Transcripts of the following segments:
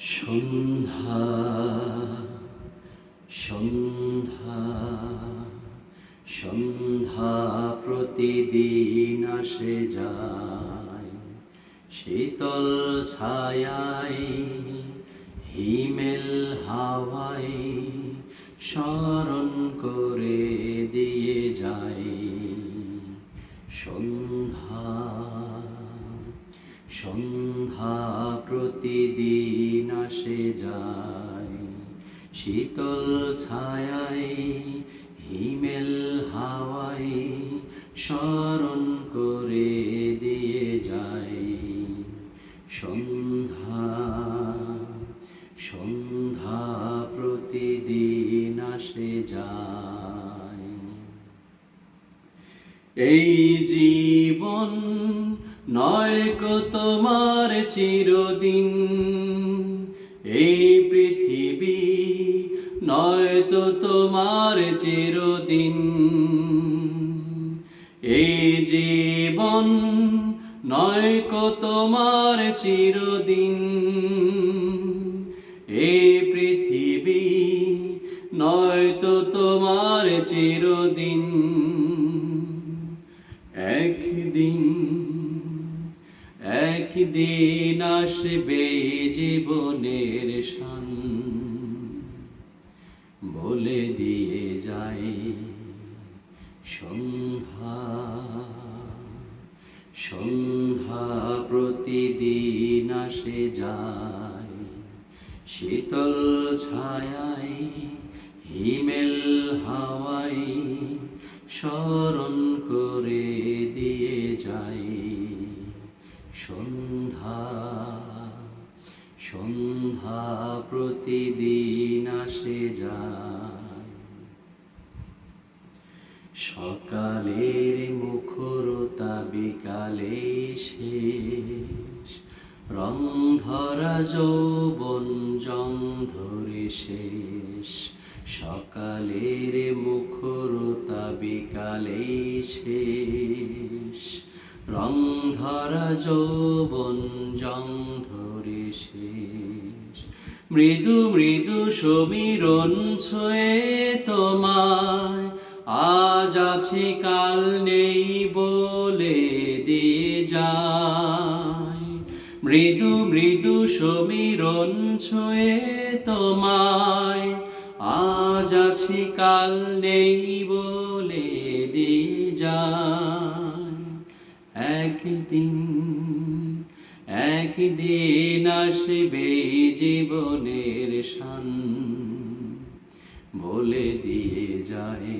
সন্ধ্যা সন্ধ্যা সন্ধ্যা প্রতিদিন আসে যায়। শীতল ছায়ায়, হিমেল হাওয়ায় স্মরণ করে দিয়ে যায়। সন্ধ্যা সন্ধ্যা প্রতিদিন আসে যায়। শীতল ছায়ায়, হিমেল হাওয়ায় স্মরণ করে দিয়ে যায়। সন্ধ্যা সন্ধ্যা প্রতিদিন আসে যায়। এই জীবন নয় কো তোমার চিরদিন। এই পৃথিবী নয় তো তোমার চিরদিন। এই জীবন নয় তোমার চিরদিন। এই পৃথিবী নয় তো তোমার চিরদিন। একদিন একদিন আসবে জীবনের শান। বলে দিয়ে যায় সন্ধ্যা। সন্ধ্যা প্রতিদিন আসে যায়। শীতল ছায়ায়, হিমেল হাওয়াই স্মরণ করে দিয়ে যায়। সন্ধ্যা সন্ধ্যা প্রতিদিন আসে যায়। সকালের মুখরতা বিকালে শেষ রং ধরা যৌবন জং ধরে শেষ। সকালের মুখরতা বিকালে শেষ রং ধরা যৌবন জং ধরে শেষ। মৃদু মৃদু সমীরণ ছয়ে তোমায়। আজ আছে, কাল নেই বলে দিয়ে যায়। মৃদু মৃদু সমীরণ ছয়ে তোমায়। আজ আছে, কাল নেই বলে দিয়ে যায়। একদিন একদিন আসবে জীবনের শান। বলে দিয়ে যায়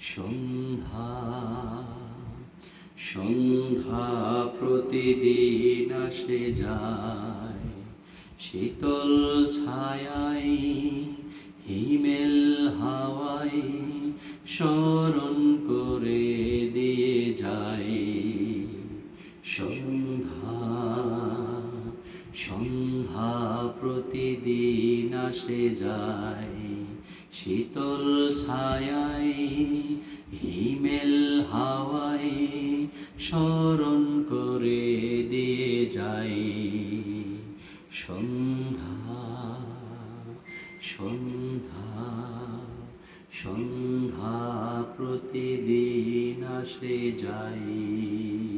সন্ধ্যা সন্ধ্যা প্রতিদিন আসে যায়। শীতল ছায়ায়, হিমেল হাওয়ায় স্মরণ করে দিয়ে যায়। সন্ধ্যা সন্ধ্যা প্রতিদিন আসে যায়। শীতল ছায়ায়, হিমেল হাওয়ায় স্মরণ করে দিয়ে যায় সন্ধ্যা সন্ধ্যা সন্ধ্যা প্রতিদিন আসে যায়।